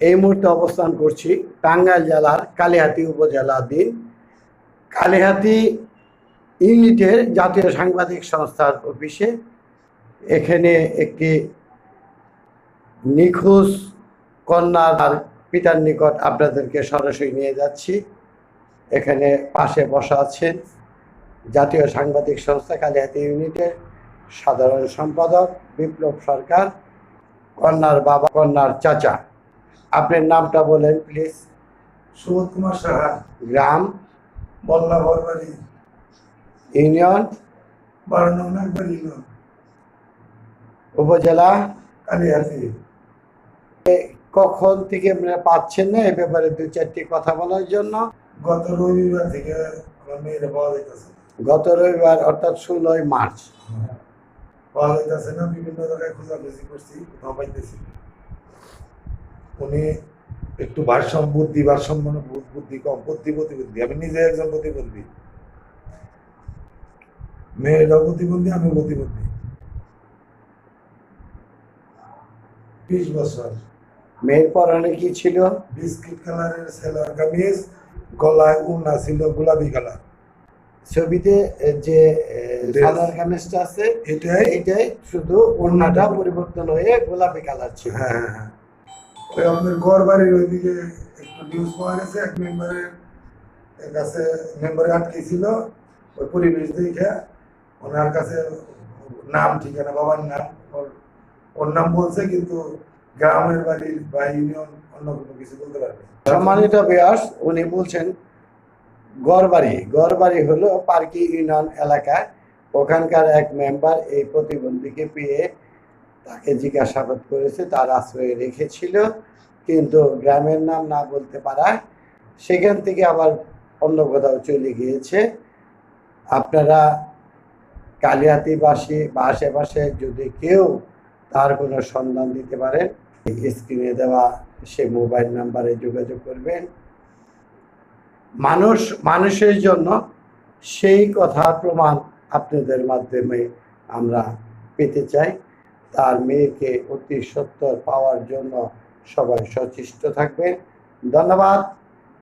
এই মুহূর্তে অবস্থান করছি টাঙ্গাইল জেলার কালিহাতি উপজেলাধীন কালিহাতি ইউনিটের জাতীয় সাংবাদিক সংস্থার অফিসে এখানে একটি নিখোঁজ কন্যার পিতার নিকট আপনাদেরকে সরাসরি নিয়ে যাচ্ছি। এখানে পাশে বসা আছেন জাতীয় সাংবাদিক সংস্থা কালিহাতি ইউনিটের সাধারণ সম্পাদক বিপ্লব সরকার, কন্যার বাবা, কন্যার চাচা। আপনার নামটা বলেন প্লিজ সুবোধ কুমার সাহা। গ্রাম বল্লা বরবাড়ি ইউনিয়ন। বারো নং নাগবাড়ি ইউনিয়ন। উপজেলা। কালিহাতি। কখন থেকে আপনারা পাচ্ছেন না এ ব্যাপারে দু চারটি কথা বলার জন্য? গত রবিবার থেকে আমার মেয়েরা পাওয়া যাইতেছে। গত রবিবার অর্থাৎ ষোলোই মার্চ। পাওয়া যাইতেছে না বিভিন্ন জায়গায় খোঁজাখুঁজি করছি কোথাও পাইতেছি। উনি একটু ভারসাম্য বুদ্ধি ভারসাম্য বুদ্ধি কম বুদ্ধি প্রতিবন্ধী আমি নিজে একজন প্রতিবন্ধী মেয়েরাও প্রতিবন্ধী আমি প্রতিবন্ধী বিশ বছর। মেয়ের পরনে কি ছিল? বিস্কিট কালারের সেলার কামিজ গলায় উন্না ছিল গোলাপি কালার। ছবিতে যে সাদার কামিজটা আছে এটাই। এইটাই শুধু ওড়নাটা পরিবর্তন হয়ে গোলাপি কালার ছিল। হ্যাঁ হ্যাঁ হ্যাঁ। ওই আমাদের ঘর বাড়ির ওইদিকে একটু নিউজ পাওয়া গেছে, এক মেম্বারের কাছে মেম্বারে আটকে ছিল, ওই পরিবেশ দেখে ওনার কাছে নাম, ঠিকানা, বাবার নাম, ওর ওর নাম বলছে, কিন্তু গ্রামের বাড়ির বা ইউনিয়ন অন্য কোনো কিছু বলতে পারবে। সম্মানিত ব্যাস উনি বলছেন গড়বাড়ি গড়বাড়ি হলো পার্কি ইউনিয়ন এলাকায় ওখানকার এক মেম্বার এই প্রতিবন্ধীকে পেয়ে তাকে জিজ্ঞাসাবাদ করেছে, তার আশ্রয়ে রেখেছিল, কিন্তু গ্রামের নাম না বলতে পারায় সেখান থেকে আবার অন্য কোথাও চলে গিয়েছে। আপনারা কালিয়াতিবাসী বা আশেপাশে যদি কেউ তার কোনো সন্ধান দিতে পারেন, স্ক্রিনে দেওয়া সে মোবাইল নাম্বারে যোগাযোগ করবেন। মানুষ, মানুষের জন্য সেই কথার প্রমাণ আপনাদের মাধ্যমে আমরা পেতে চাই। তার মেয়েকে অতি সত্তর পাওয়ার জন্য সবাই সচেষ্ট থাকবেন। ধন্যবাদ।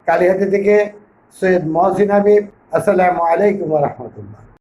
কালীহাতি থেকে সৈয়দ মহসিন হাবিব, আসসালামু আলাইকুম রহমতুল্লাহ।